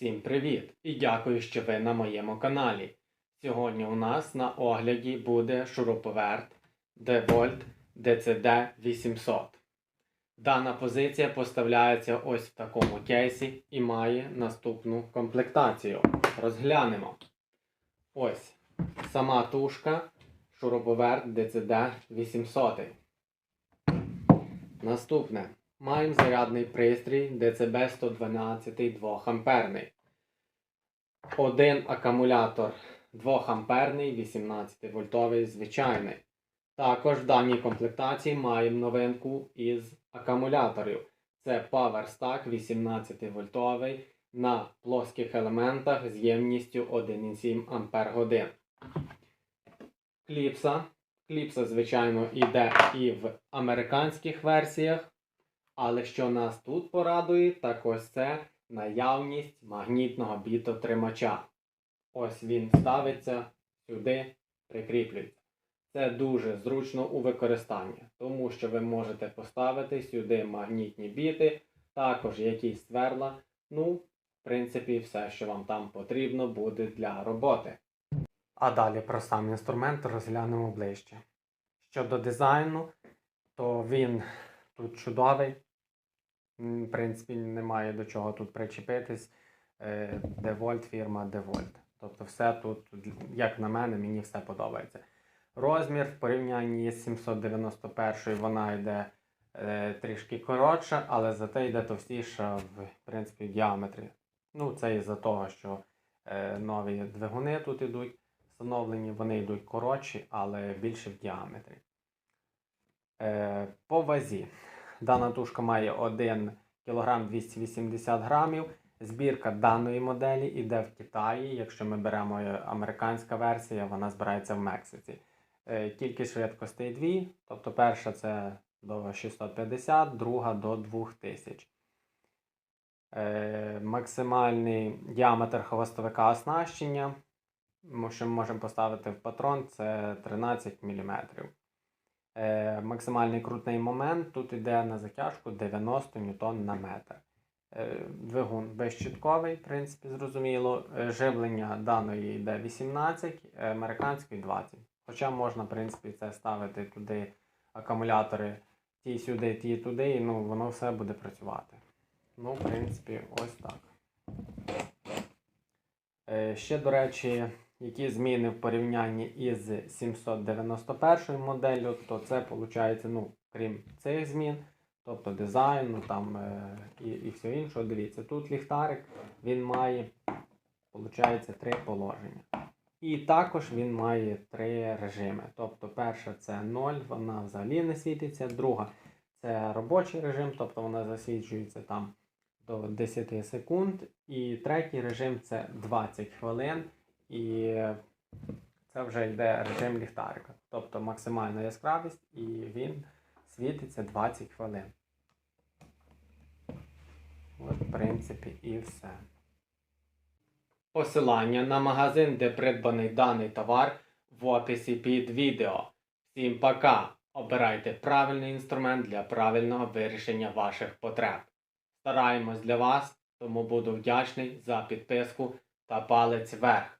Всім привіт і дякую, що ви на моєму каналі. Сьогодні у нас на огляді буде шуруповерт DeWalt DCD 800. Дана позиція поставляється ось в такому кейсі і має наступну комплектацію. Розглянемо. Ось сама тушка шуруповерт DCD 800. Наступне. Маємо зарядний пристрій DCB 112 2 амперний. Один акумулятор 2 амперний 18 вольтовий звичайний. Також в даній комплектації маємо новинку із акумуляторів. Це PowerStack 18 вольтовий на плоских елементах з ємністю 1,7 Ампер годин. Кліпса. Кліпса, звичайно, йде і в американських версіях. Але що нас тут порадує, так ось це наявність магнітного бітотримача. Ось він ставиться сюди, прикріплюється. Це дуже зручно у використанні, тому що ви можете поставити сюди магнітні біти, також якісь сверла. Ну, в принципі, все, що вам там потрібно буде для роботи. А далі про сам інструмент розглянемо ближче. Щодо дизайну, то він тут чудовий. В принципі, немає до чого тут причепитись. Е, DeWalt, фірма DeWalt. Тобто, все тут, як на мене, мені все подобається. Розмір в порівнянні з 791 вона йде е, трішки коротша, але зате йде товстіша в принципі, в діаметрі. Ну, це із-за того, що е, нові двигуни тут йдуть встановлені, вони йдуть коротші, але більше в діаметрі. Е, по вазі. Дана тушка має 1 кг 280 грамів. Збірка даної моделі йде в Китаї. Якщо ми беремо е, американська версія, вона збирається в Мексиці. Е, Кількість швидкостей дві, тобто перша це до 650, друга до 2000. Е, Максимальний діаметр хвостовика оснащення, що ми можемо поставити в патрон, це 13 мм. Е, максимальний крутний момент тут йде на затяжку 90 ньютон на метр. Е, двигун безщитковий, в принципі, зрозуміло. Е, живлення даної йде 18, е, американської 20. Хоча можна, в принципі, це ставити туди акумулятори ті сюди, ті туди, і ну, воно все буде працювати. Ну, в принципі, ось так. Е, Ще, до речі, які зміни в порівнянні із 791 моделлю, то це виходить, ну, крім цих змін, тобто дизайну там, е, і, і все іншого. Дивіться, тут ліхтарик він має, виходить, три положення. І також він має три режими. Тобто, перша це 0, вона взагалі не світиться. Друга це робочий режим, тобто вона засвічується там до 10 секунд. І третій режим це 20 хвилин. І це вже йде режим ліхтарика. Тобто максимальна яскравість, і він світиться 20 хвилин. От, в принципі, і все. Посилання на магазин, де придбаний даний товар, в описі під відео. Всім пока! Обирайте правильний інструмент для правильного вирішення ваших потреб. Стараємось для вас, тому буду вдячний за підписку та палець вверх.